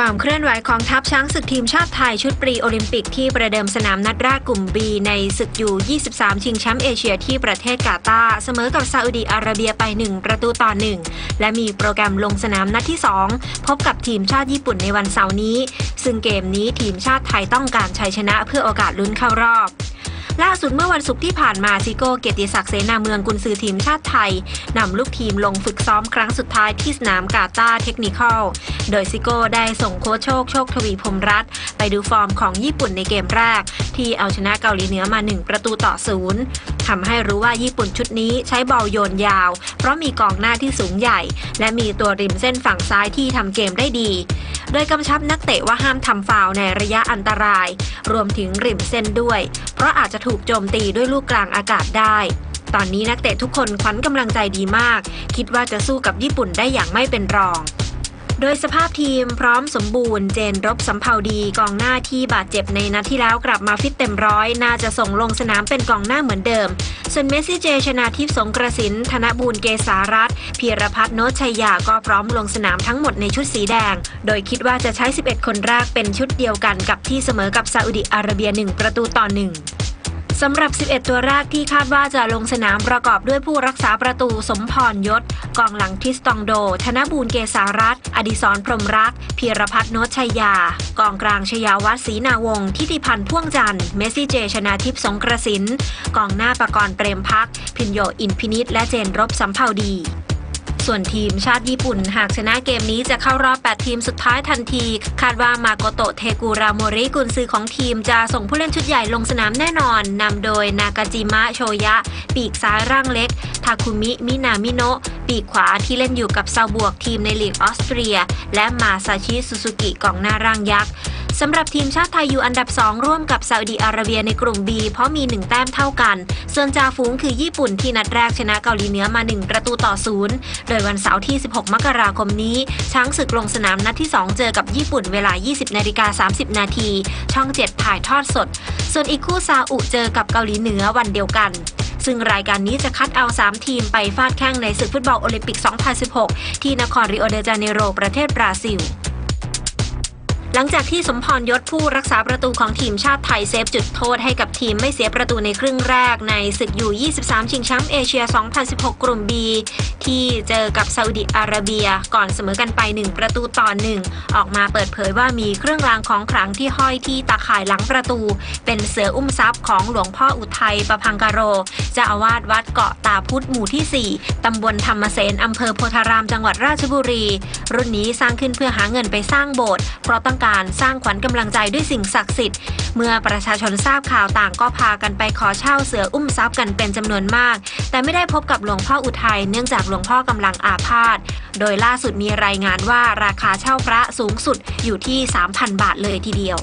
ความเคลื่อนไหวของทัพช้างศึกทีมชาติไทยชุดปรีโอลิมปิกที่ประเดิมสนามนัดแรกกลุ่ม B ในศึกยู23 ชิงแชมป์เอเชียที่ประเทศกาตาร์เสมอกับซาอุดีอาระเบียไป 1 ประตูต่อ 1 และมีโปรแกรมลงสนามนัดที่ 2 พบกับทีมชาติญี่ปุ่นในวันเสาร์นี้ ซึ่งเกมนี้ทีมชาติไทยต้องการชัยชนะเพื่อโอกาสลุ้นเข้ารอบ ล่าสุดเมื่อวันศุกร์ที่ผ่านมาซิโก้เกียรติศักดิ์เสนาเมืองกุนซือทีมชาติไทยนำลูกทีมลงฝึกซ้อมครั้งสุดท้ายที่สนามกาตาเทคนิคอล โดยซิโก้ได้ส่งโค้ชโชคโชคทวีพรมรัตไปดูฟอร์มของญี่ปุ่นในเกมแรก ที่เอาชนะเกาหลีเหนือมา 1 ประตูต่อศูนย์ ทำให้รู้ว่าญี่ปุ่นชุดนี้ใช้บอลโยนยาว เพราะมีกองหน้าที่สูงใหญ่ และมีตัวริมเส้นฝั่งซ้ายที่ทำเกมได้ดี โดยกำชับนักเตะว่าห้ามทำฟาวในระยะอันตราย รวมถึงริมเส้นด้วย เพราะอาจจะถูกโจมตีด้วยลูกกลางอากาศได้ตอนนี้นักเตะทุกคนขวัญกำลังใจดีมาก คิดว่าจะสู้กับญี่ปุ่นได้อย่างไม่เป็นรอง โดยสภาพทีมพร้อมสมบูรณ์เจนรบสำเภาดีกองหน้าที่บาดเจ็บในนัดที่แล้วกลับมาฟิตเต็มร้อย น่าจะส่งลงสนามเป็นกองหน้าเหมือนเดิม ส่วนเมสซี่เจชนาทิพย์สงกระสิน ธนบูรณ์เกษารัตพีรพัฒน์โนชชัยยาก็พร้อมลงสนามทั้งหมดในชุดสีแดง โดยคิดว่าจะใช้ 11 คนแรกเป็นชุดเดียวกันกับที่เสมอกับซาอุดิอาระเบีย 1 ประตูต่อ1 สำหรับ 11 ตัวแรกที่คาดว่าจะลงสนามประกอบด้วยผู้รักษาประตูสมพรยศ กองหลังทิสตองโด ธนบูรณ์เกษารัตอดิศรพรมรักพีรพัฒน์โนชชัยยา กองกลางชยาวัฒศรีนาวงศ์ทิติพันธ์พ่วงจันทร์เมสซี่เจชนาทิพย์สงกระสิน กองหน้าประกรณ์เปรมพัก พินโยอินพินิษและเจนรบสำเภาดี ส่วนทีมชาติญี่ปุ่น หากชนะเกมนี้จะเข้ารอบ 8 ทีมสุดท้ายทันที คาดว่ามาโกโตะเทกุราโมริกุนซือของทีมจะส่งผู้เล่นชุดใหญ่ลงสนามแน่นอนนำโดยนากาจิมะโชยะ ปีกซ้ายร่างเล็ก ทาคุมิ มินามิโนะปีกขวาที่เล่นอยู่กับซาบวกทีมในลีกออสเตรีย และมาซาชิซูซูกิกองหน้าร่างยักษ์ สำหรับทีมชาติไทยอยู่อันดับ 2 ร่วมกับซาอุดีอาระเบียในกลุ่ม B เพราะมี 1 แต้มเท่ากัน ส่วนจ่าฝูงคือญี่ปุ่นที่นัดแรกชนะเกาหลีเหนือมา 1 ประตูต่อศูนย์โดยวันเสาร์ที่ 16 มกราคมนี้ ช้างศึกลงสนามนัดที่ 2 เจอกับญี่ปุ่นเวลา 20นาฬิกา30 นาทีช่อง 7 ถ่ายทอดสด ส่วนอีกคู่ซาอุเจอกับเกาหลีเหนือวันเดียวกันซึ่งรายการนี้จะคัดเอา 3 ทีมไปฟาดแข่งในศึกฟุตบอลโอลิมปิก 2016 ที่นครริโอเดจาเนโรประเทศบราซิล หลังจากที่สมพรยศผู้รักษาประตูของทีมชาติไทยเซฟจุดโทษให้กับทีมไม่เสียประตูในครึ่งแรกในศึกยู23 ชิงแชมป์เอเชีย 2016 กลุ่ม B ที่เจอกับซาอุดิอาระเบีย ก่อนเสมอกันไป 1 ประตูต่อ 1 ออกมาเปิดเผยว่ามีเครื่องรางของขลังที่ห้อยที่ตาข่ายหลังประตู เป็นเสืออุ้มทรัพย์ของหลวงพ่ออุทัยประพังกาโรเจ้าอาวาสวัดเกาะตาพุธหมู่ที่ 4 ตำบลธรรมเสนอำเภอโพธารามจังหวัดราชบุรี รุ่นนี้สร้างขึ้นเพื่อหาเงินไปสร้างโบสถ์เพราะต้องการสร้างขวัญกำลังใจด้วยสิ่งศักดิ์สิทธิ์ เมื่อประชาชนทราบข่าวต่างก็พากันไปขอเช่าเสืออุ้มทรัพย์กันเป็นจำนวนมาก แต่ไม่ได้พบกับหลวงพ่ออุทัยเนื่องจากหลวงพ่อกำลังอาพาธโดยล่าสุดมีรายงานว่าราคาเช่าพระสูงสุดอยู่ที่ 3,000 บาทเลยทีเดียว